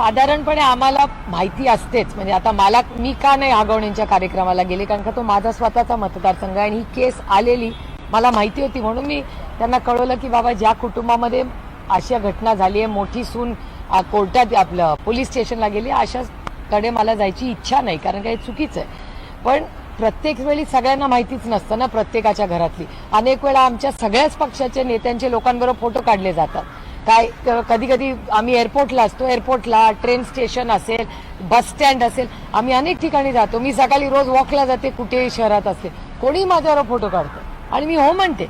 साधारणपणे आम्हाला माहिती असतेच. म्हणजे आता मला मी का नाही आगवणींच्या कार्यक्रमाला गेले? कारण का तो माझा स्वतःचा मतदारसंघ आहे आणि ही केस आलेली मला माहिती होती. म्हणून मी त्यांना कळवलं की बाबा ज्या कुटुंबामध्ये अशा घटना झाली आहे मोठी सून कोर्टात आपलं पोलीस स्टेशनला गेली अशाकडे मला जायची इच्छा नाही कारण काही चुकीचं आहे. पण प्रत्येक वेळी सगळ्यांना माहितीच नसतं ना प्रत्येकाच्या घरातली. अनेक वेळा आमच्या सगळ्याच पक्षाचे नेत्यांचे लोकांबरोबर फोटो काढले जातात. काय कधी कधी आम्ही एअरपोर्टला असतो एअरपोर्टला ट्रेन स्टेशन असेल बस स्टँड असेल आम्ही अनेक ठिकाणी जातो. मी सकाळी रोज वॉकला जाते कुठेही शहरात असते. कोणीही माझ्यावर फोटो काढतो. आणि मी हो म्हणते.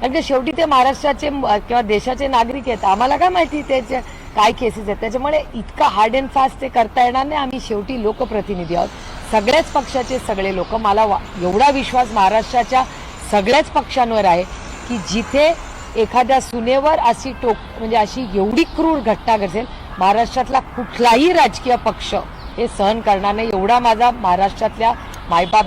कारण शेवटी ते महाराष्ट्राचे किंवा देशाचे नागरिक आहेत. आम्हाला काय माहिती त्याच्या काय केसेस आहेत? त्याच्यामुळे इतका हार्ड अँड फास्ट ते करता येणार नाही. आम्ही शेवटी लोकप्रतिनिधी आहोत. सगळ्याच पक्षाचे सगळे लोक. मला वा- एवढा विश्वास महाराष्ट्राच्या सगळ्याच पक्षांवर आहे की जिथे एखाद्या सुनेवर अशी टोक म्हणजे अशी एवढी क्रूर घटना घडेल महाराष्ट्रातला कुठलाही राजकीय पक्ष हे सहन करणार नाही. एवढा माझा महाराष्ट्रातल्या मायबाप